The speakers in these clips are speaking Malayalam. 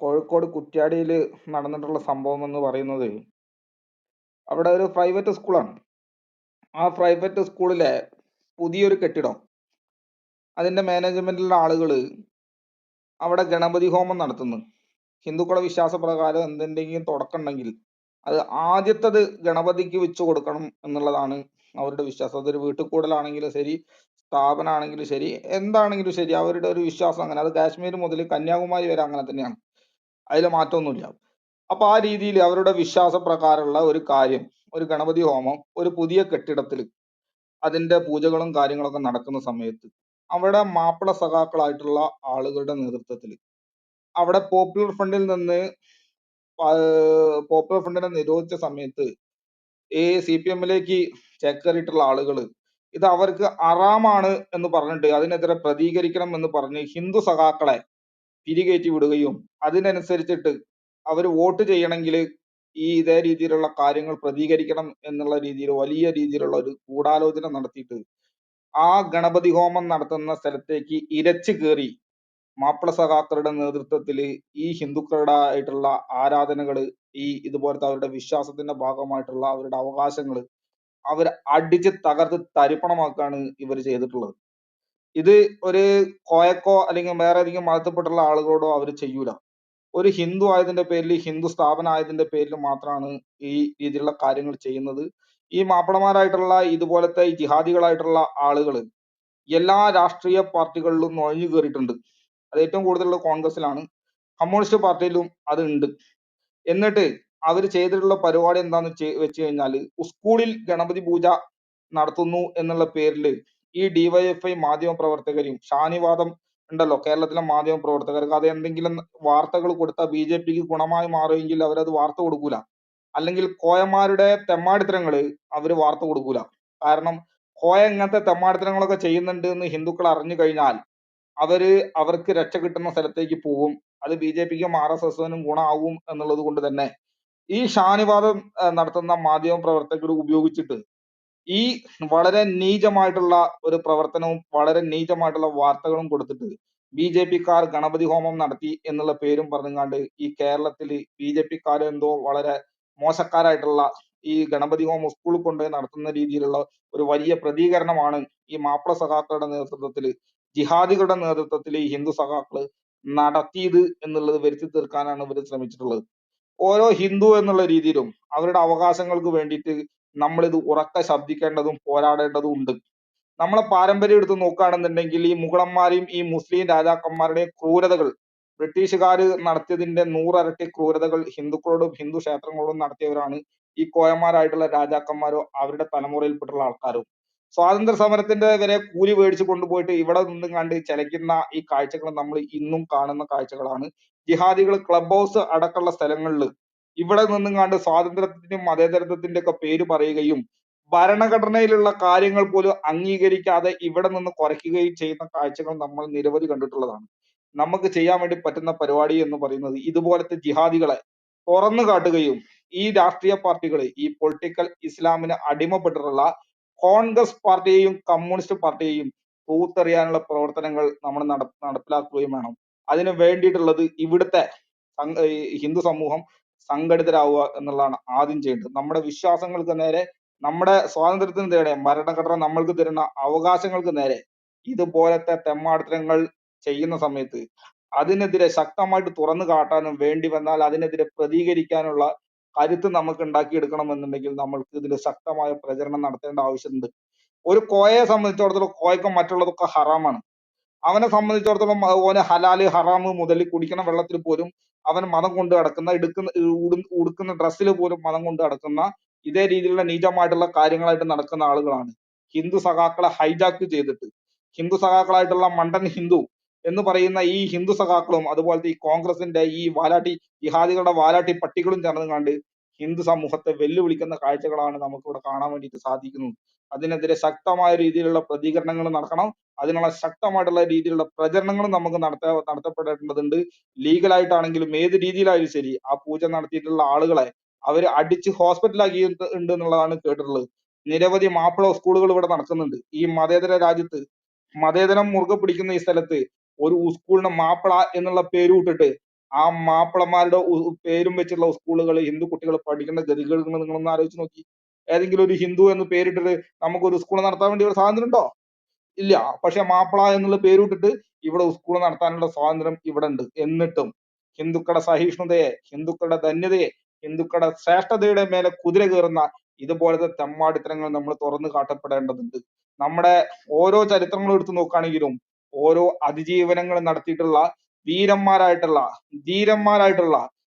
കോഴിക്കോട് കുറ്റ്യാടിയിൽ നടന്നിട്ടുള്ള സംഭവം എന്ന് പറയുന്നത് അവിടെ ഒരു പ്രൈവറ്റ് സ്കൂളാണ് ആ പ്രൈവറ്റ് സ്കൂളിലെ പുതിയൊരു കെട്ടിടം. അതിന്റെ മാനേജ്മെന്റിലുള്ള ആളുകൾ അവിടെ ഗണപതി ഹോമം നടത്തുന്നു. ഹിന്ദുക്കളുടെ വിശ്വാസപ്രകാരം എന്തെങ്കിലും തുടക്കമുണ്ടെങ്കിൽ അത് ആദ്യത്തത് ഗണപതിക്ക് വെച്ച് കൊടുക്കണം എന്നുള്ളതാണ് അവരുടെ വിശ്വാസം. അതൊരു വീട്ടുകൂടലാണെങ്കിലും ശരി സ്ഥാപനമാണെങ്കിലും ശരി എന്താണെങ്കിലും ശരി അവരുടെ ഒരു വിശ്വാസം അങ്ങനെ. അത് കാശ്മീർ മുതൽ കന്യാകുമാരി വരെ അങ്ങനെ തന്നെയാണ്. അതിൽ മാറ്റമൊന്നുമില്ല. അപ്പൊ ആ രീതിയിൽ അവരുടെ വിശ്വാസപ്രകാരമുള്ള ഒരു കാര്യം ഒരു ഗണപതി ഹോമം ഒരു പുതിയ കെട്ടിടത്തിൽ അതിന്റെ പൂജകളും കാര്യങ്ങളൊക്കെ നടക്കുന്ന സമയത്ത് അവിടെ മാപ്പിള സഖാക്കളായിട്ടുള്ള ആളുകളുടെ നേതൃത്വത്തിൽ അവിടെ പോപ്പുലർ ഫ്രണ്ടിൽ നിന്ന് പോപ്പുലർ ഫ്രണ്ടിനെ നിരോധിച്ച സമയത്ത് ഈ സി പി എമ്മിലേക്ക് ചേക്കേറിയിട്ടുള്ള ആളുകൾ ഇത് അവർക്ക് അറാമാണ് എന്ന് പറഞ്ഞിട്ട് അതിനെതിരെ പ്രതികരിക്കണം എന്ന് പറഞ്ഞ് ഹിന്ദു സഖാക്കളെ പിരികേറ്റി വിടുകയും അതിനനുസരിച്ചിട്ട് അവർ വോട്ട് ചെയ്യണമെങ്കിൽ ഈ ഇതേ രീതിയിലുള്ള കാര്യങ്ങൾ പ്രതികരിക്കണം എന്നുള്ള രീതിയിൽ വലിയ രീതിയിലുള്ള ഒരു ഗൂഢാലോചന നടത്തിയിട്ട് ആ ഗണപതി ഹോമം നടത്തുന്ന സ്ഥലത്തേക്ക് ഇരച്ചു കയറി മാപ്പിള സഖാക്കളുടെ നേതൃത്വത്തിൽ ഈ ഹിന്ദുക്കളുടെ ആയിട്ടുള്ള ആരാധനകൾ ഈ ഇതുപോലത്തെ അവരുടെ വിശ്വാസത്തിന്റെ ഭാഗമായിട്ടുള്ള അവരുടെ അവകാശങ്ങൾ അവർ അടിച്ച് തകർത്ത് തരിപ്പണമാക്കാണ് ഇവർ ചെയ്തിട്ടുള്ളത്. ഇത് ഒരു കോയക്കോ അല്ലെങ്കിൽ വേറെ ഏതെങ്കിലും മതത്തിൽപ്പെട്ടുള്ള ആളുകളോടോ അവർ ചെയ്യൂല. ഒരു ഹിന്ദു ആയതിന്റെ പേരിൽ ഹിന്ദു സ്ഥാപനം ആയതിന്റെ പേരിൽ മാത്രമാണ് ഈ രീതിയിലുള്ള കാര്യങ്ങൾ ചെയ്യുന്നത്. ഈ മാപ്പിളമാരായിട്ടുള്ള ഇതുപോലത്തെ ജിഹാദികളായിട്ടുള്ള ആളുകൾ എല്ലാ രാഷ്ട്രീയ പാർട്ടികളിലും നുഴഞ്ഞു കയറിയിട്ടുണ്ട്. അത് ഏറ്റവും കൂടുതലുള്ള കോൺഗ്രസിലാണ് കമ്മ്യൂണിസ്റ്റ് പാർട്ടിയിലും അത് ഉണ്ട്. എന്നിട്ട് അവർ ചെയ്തിട്ടുള്ള പരിപാടി എന്താന്ന് വെച്ച് കഴിഞ്ഞാൽ സ്കൂളിൽ ഗണപതി പൂജ നടത്തുന്നു എന്നുള്ള പേരിൽ ഈ ഡിവൈഎഫ്ഐ മാധ്യമ പ്രവർത്തകരും ഷാനിവാദം ഉണ്ടല്ലോ. കേരളത്തിലെ മാധ്യമ പ്രവർത്തകർക്ക് അത് എന്തെങ്കിലും വാർത്തകൾ കൊടുത്താൽ ബി ജെ പിക്ക് ഗുണമായി മാറുമെങ്കിൽ അവരത് വാർത്ത കൊടുക്കൂല. അല്ലെങ്കിൽ കോയമാരുടെ തെമ്മാടിത്തരങ്ങൾ അവർ വാർത്ത കൊടുക്കൂല. കാരണം കോയ ഇങ്ങനത്തെ തെമ്മാടിത്തരങ്ങളൊക്കെ ചെയ്യുന്നുണ്ട് എന്ന് ഹിന്ദുക്കൾ അറിഞ്ഞു കഴിഞ്ഞാൽ അവർ അവർക്ക് രക്ഷ കിട്ടുന്ന സ്ഥലത്തേക്ക് പോകും. അത് ബി ജെ പിക്കും ആർ എസ് എസിനും ഗുണമാവും എന്നുള്ളത് കൊണ്ട് തന്നെ ഈ ഷാനിവാദം നടത്തുന്ന മാധ്യമ പ്രവർത്തകർ ഉപയോഗിച്ചിട്ട് ഈ വളരെ നീചമായിട്ടുള്ള ഒരു പ്രവർത്തനവും വളരെ നീചമായിട്ടുള്ള വാർത്തകളും കൊടുത്തിട്ട് ബി ജെ പിക്കാർ ഗണപതി ഹോമം നടത്തി എന്നുള്ള പേരും പറഞ്ഞുകൊണ്ട് ഈ കേരളത്തിൽ ബി ജെ പിക്കാർ എന്തോ വളരെ മോശക്കാരായിട്ടുള്ള ഈ ഗണപതി ഹോമം സ്കൂളിൽ കൊണ്ടുപോയി നടത്തുന്ന രീതിയിലുള്ള ഒരു വലിയ പ്രതികരണമാണ് ഈ മാപ്പിള സഖാക്കളുടെ നേതൃത്വത്തിൽ ജിഹാദികളുടെ നേതൃത്വത്തിൽ ഈ ഹിന്ദു സഖാക്കൾ നടത്തിയത് എന്നുള്ളത് വരുത്തി തീർക്കാനാണ് ഇവർ ശ്രമിച്ചിട്ടുള്ളത്. ഓരോ ഹിന്ദു എന്നുള്ള രീതിയിലും അവരുടെ അവകാശങ്ങൾക്ക് വേണ്ടിയിട്ട് നമ്മൾ ഇത് ഉറക്കെ ശബ്ദിക്കേണ്ടതും പോരാടേണ്ടതും ഉണ്ട്. നമ്മളെ പാരമ്പര്യം എടുത്ത് നോക്കുകയാണെന്നുണ്ടെങ്കിൽ ഈ മുഗളന്മാരെയും ഈ മുസ്ലിം രാജാക്കന്മാരുടെയും ക്രൂരതകൾ ബ്രിട്ടീഷുകാർ നടത്തിയതിന്റെ നൂറരട്ടി ക്രൂരതകൾ ഹിന്ദുക്കളോടും ഹിന്ദു ക്ഷേത്രങ്ങളോടും നടത്തിയവരാണ് ഈ കോയന്മാരായിട്ടുള്ള രാജാക്കന്മാരോ അവരുടെ തലമുറയിൽപ്പെട്ടുള്ള ആൾക്കാരോ. സ്വാതന്ത്ര്യ സമരത്തിന്റെ വരെ കൂലി മേടിച്ചു കൊണ്ടുപോയിട്ട് ഇവിടെ നിന്നും കണ്ട് ചലിക്കുന്ന ഈ കാഴ്ചകൾ നമ്മൾ ഇന്നും കാണുന്ന കാഴ്ചകളാണ്. ജിഹാദികൾ ക്ലബ് ഹൗസ് അടക്കമുള്ള സ്ഥലങ്ങളിൽ ഇവിടെ നിന്നും കണ്ട് സ്വാതന്ത്ര്യത്തിന്റെയും മതേതരത്വത്തിന്റെ ഒക്കെ പേര് പറയുകയും ഭരണഘടനയിലുള്ള കാര്യങ്ങൾ പോലും അംഗീകരിക്കാതെ ഇവിടെ നിന്ന് കുറയ്ക്കുകയും ചെയ്യുന്ന കാഴ്ചകൾ നമ്മൾ നിരവധി കണ്ടിട്ടുള്ളതാണ്. നമുക്ക് ചെയ്യാൻ വേണ്ടി പറ്റുന്ന പരിപാടി എന്ന് പറയുന്നത് ഇതുപോലത്തെ ജിഹാദികളെ തുറന്നു കാട്ടുകയും ഈ രാഷ്ട്രീയ പാർട്ടികൾ ഈ പൊളിറ്റിക്കൽ ഇസ്ലാമിന് അടിമപ്പെട്ടിട്ടുള്ള കോൺഗ്രസ് പാർട്ടിയെയും കമ്മ്യൂണിസ്റ്റ് പാർട്ടിയെയും തൂത്തെറിയാനുള്ള പ്രവർത്തനങ്ങൾ നമ്മൾ നട നടപ്പിലാക്കുകയും വേണം. അതിന് വേണ്ടിയിട്ടുള്ളത് ഇവിടുത്തെ ഹിന്ദു സമൂഹം സംഘടിതരാവുക എന്നുള്ളതാണ് ആദ്യം ചെയ്യേണ്ടത്. നമ്മുടെ വിശ്വാസങ്ങൾക്ക് നേരെ നമ്മുടെ സ്വാതന്ത്ര്യത്തിന് നേരെ ഭരണഘടന നമ്മൾക്ക് തരുന്ന അവകാശങ്ങൾക്ക് നേരെ ഇതുപോലത്തെ തെമ്മാടത്തരങ്ങൾ ചെയ്യുന്ന സമയത്ത് അതിനെതിരെ ശക്തമായിട്ട് തുറന്നു കാട്ടാനും വേണ്ടി വന്നാൽ അതിനെതിരെ പ്രതികരിക്കാനുള്ള കരുത്ത് നമുക്ക് ഉണ്ടാക്കിയെടുക്കണം എന്നുണ്ടെങ്കിൽ നമ്മൾക്ക് ഇതിൽ ശക്തമായ പ്രചരണം നടത്തേണ്ട ആവശ്യമുണ്ട്. ഒരു കോയയെ സംബന്ധിച്ചിടത്തോളം കോയക്കും മറ്റുള്ളതൊക്കെ ഹറാമാണ്. അവനെ സംബന്ധിച്ചിടത്തോളം ഓന് ഹലാൽ ഹറാമ് മുതൽ കുടിക്കുന്ന വെള്ളത്തിൽ പോലും അവൻ മതം കൊണ്ട് നടക്കുന്ന എടുക്കുന്ന ഉടുക്കുന്ന ഡ്രസ്സിൽ പോലും മതം കൊണ്ട് നടക്കുന്ന ഇതേ രീതിയിലുള്ള നീചമായിട്ടുള്ള കാര്യങ്ങളായിട്ട് നടക്കുന്ന ആളുകളാണ്. ഹിന്ദു സഖാക്കളെ ഹൈജാക്ക് ചെയ്തിട്ട്. ഹിന്ദു സഖാക്കളായിട്ടുള്ള മണ്ടൻ ഹിന്ദു എന്ന് പറയുന്ന ഈ ഹിന്ദു സഖാക്കളും അതുപോലത്തെ ഈ കോൺഗ്രസിന്റെ ഈ വാലാട്ടി ജിഹാദികളുടെ വാലാട്ടി പട്ടികളും ചേർന്ന് കണ്ട് ഹിന്ദു സമൂഹത്തെ വെല്ലുവിളിക്കുന്ന കാഴ്ചകളാണ് നമുക്ക് ഇവിടെ കാണാൻ വേണ്ടിയിട്ട് സാധിക്കുന്നത്. അതിനെതിരെ ശക്തമായ രീതിയിലുള്ള പ്രതികരണങ്ങൾ നടക്കണം. അതിനുള്ള ശക്തമായിട്ടുള്ള രീതിയിലുള്ള പ്രചരണങ്ങളും നമുക്ക് നടത്ത നടത്തപ്പെടേണ്ടതുണ്ട്. ലീഗലായിട്ടാണെങ്കിലും ഏത് രീതിയിലായാലും ശരി ആ പൂജ നടത്തിയിട്ടുള്ള ആളുകളെ അവർ അടിച്ച് ഹോസ്പിറ്റലാക്കി ഉണ്ട് എന്നുള്ളതാണ് കേട്ടിട്ടുള്ളത്. നിരവധി മാപ്പിള സ്കൂളുകൾ ഇവിടെ നടക്കുന്നുണ്ട്. ഈ മതേതര രാജ്യത്ത് മതേതരം മുറുകെ പിടിക്കുന്ന ഈ സ്ഥലത്ത് ഒരു സ്കൂളിന് മാപ്പിള എന്നുള്ള പേര് വിട്ടിട്ട് ആ മാപ്പിളമാരുടെ പേരും വെച്ചുള്ള സ്കൂളുകൾ ഹിന്ദു കുട്ടികൾ പഠിക്കുന്ന ഗതികേട് നിങ്ങൾ ഒന്ന് ആലോചിച്ച് നോക്കി. ഏതെങ്കിലും ഒരു ഹിന്ദു എന്ന് പേരിട്ടിട്ട് നമുക്ക് ഒരു സ്കൂൾ നടത്താൻ വേണ്ടി ഒരു സ്വാതന്ത്ര്യം ഉണ്ടോ? ഇല്ല. പക്ഷെ മാപ്പിള എന്നുള്ള പേരിട്ടിട്ട് ഇവിടെ സ്കൂൾ നടത്താനുള്ള സ്വാതന്ത്ര്യം ഇവിടെ ഉണ്ട്. എന്നിട്ടും ഹിന്ദുക്കളുടെ സഹിഷ്ണുതയെ ഹിന്ദുക്കളുടെ ധന്യതയെ ഹിന്ദുക്കളുടെ ശ്രേഷ്ഠതയുടെ മേലെ കുതിര കയറുന്ന ഇതുപോലത്തെ തെമ്മാടിത്തരങ്ങൾ നമ്മൾ തുറന്നു കാട്ടപ്പെടേണ്ടതുണ്ട്. നമ്മുടെ ഓരോ ചരിത്രങ്ങളും എടുത്തു നോക്കുകയാണെങ്കിലും ഓരോ അതിജീവനങ്ങൾ നടത്തിയിട്ടുള്ള വീരന്മാരായിട്ടുള്ള ധീരന്മാരായിട്ടുള്ള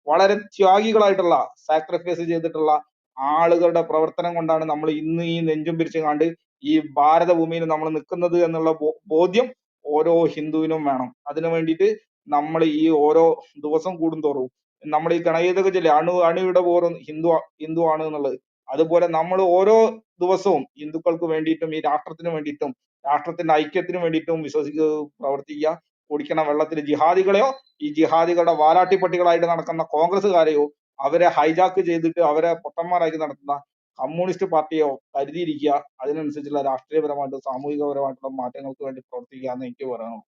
വളരെ ത്യാഗികളായിട്ടുള്ള സാക്രിഫൈസ് ചെയ്തിട്ടുള്ള ആളുകളുടെ പ്രവർത്തനം കൊണ്ടാണ് നമ്മൾ ഇന്ന് ഈ നെഞ്ചും പിരിച്ചു കണ്ട് ഈ ഭാരതഭൂമിയിൽ നമ്മൾ നിൽക്കുന്നത് എന്നുള്ള ബോധ്യം ഓരോ ഹിന്ദുവിനും വേണം. അതിനു വേണ്ടിയിട്ട് നമ്മൾ ഈ ഓരോ ദിവസം കൂടുന്തോറും നമ്മൾ ഈ ഗണഗീതക ജില്ല അണു അണുവിടെ പോറും ഹിന്ദു ഹിന്ദു ആണ് എന്നുള്ളത്. അതുപോലെ നമ്മൾ ഓരോ ദിവസവും ഹിന്ദുക്കൾക്ക് വേണ്ടിയിട്ടും ഈ രാഷ്ട്രത്തിന് വേണ്ടിയിട്ടും രാഷ്ട്രത്തിന്റെ ഐക്യത്തിന് വേണ്ടിയിട്ടും വിശ്വസിക്കുക പ്രവർത്തിക്കുക കുടിക്കണ വെള്ളത്തിൽ ജിഹാദികളെയോ ഈ ജിഹാദികളുടെ വാലാട്ടിപ്പട്ടികളായിട്ട് നടക്കുന്ന കോൺഗ്രസ്സുകാരെയോ അവരെ ഹൈജാക്ക് ചെയ്തിട്ട് അവരെ പൊട്ടന്മാരാക്കി നടത്തുന്ന കമ്മ്യൂണിസ്റ്റ് പാർട്ടിയോ കരുതിയിരിക്കുക. അതിനനുസരിച്ചുള്ള രാഷ്ട്രീയപരമായിട്ടും സാമൂഹികപരമായിട്ടുള്ള മാറ്റങ്ങൾക്ക് വേണ്ടി പ്രവർത്തിക്കുക എന്ന് എനിക്ക് പറയാനുള്ളൂ.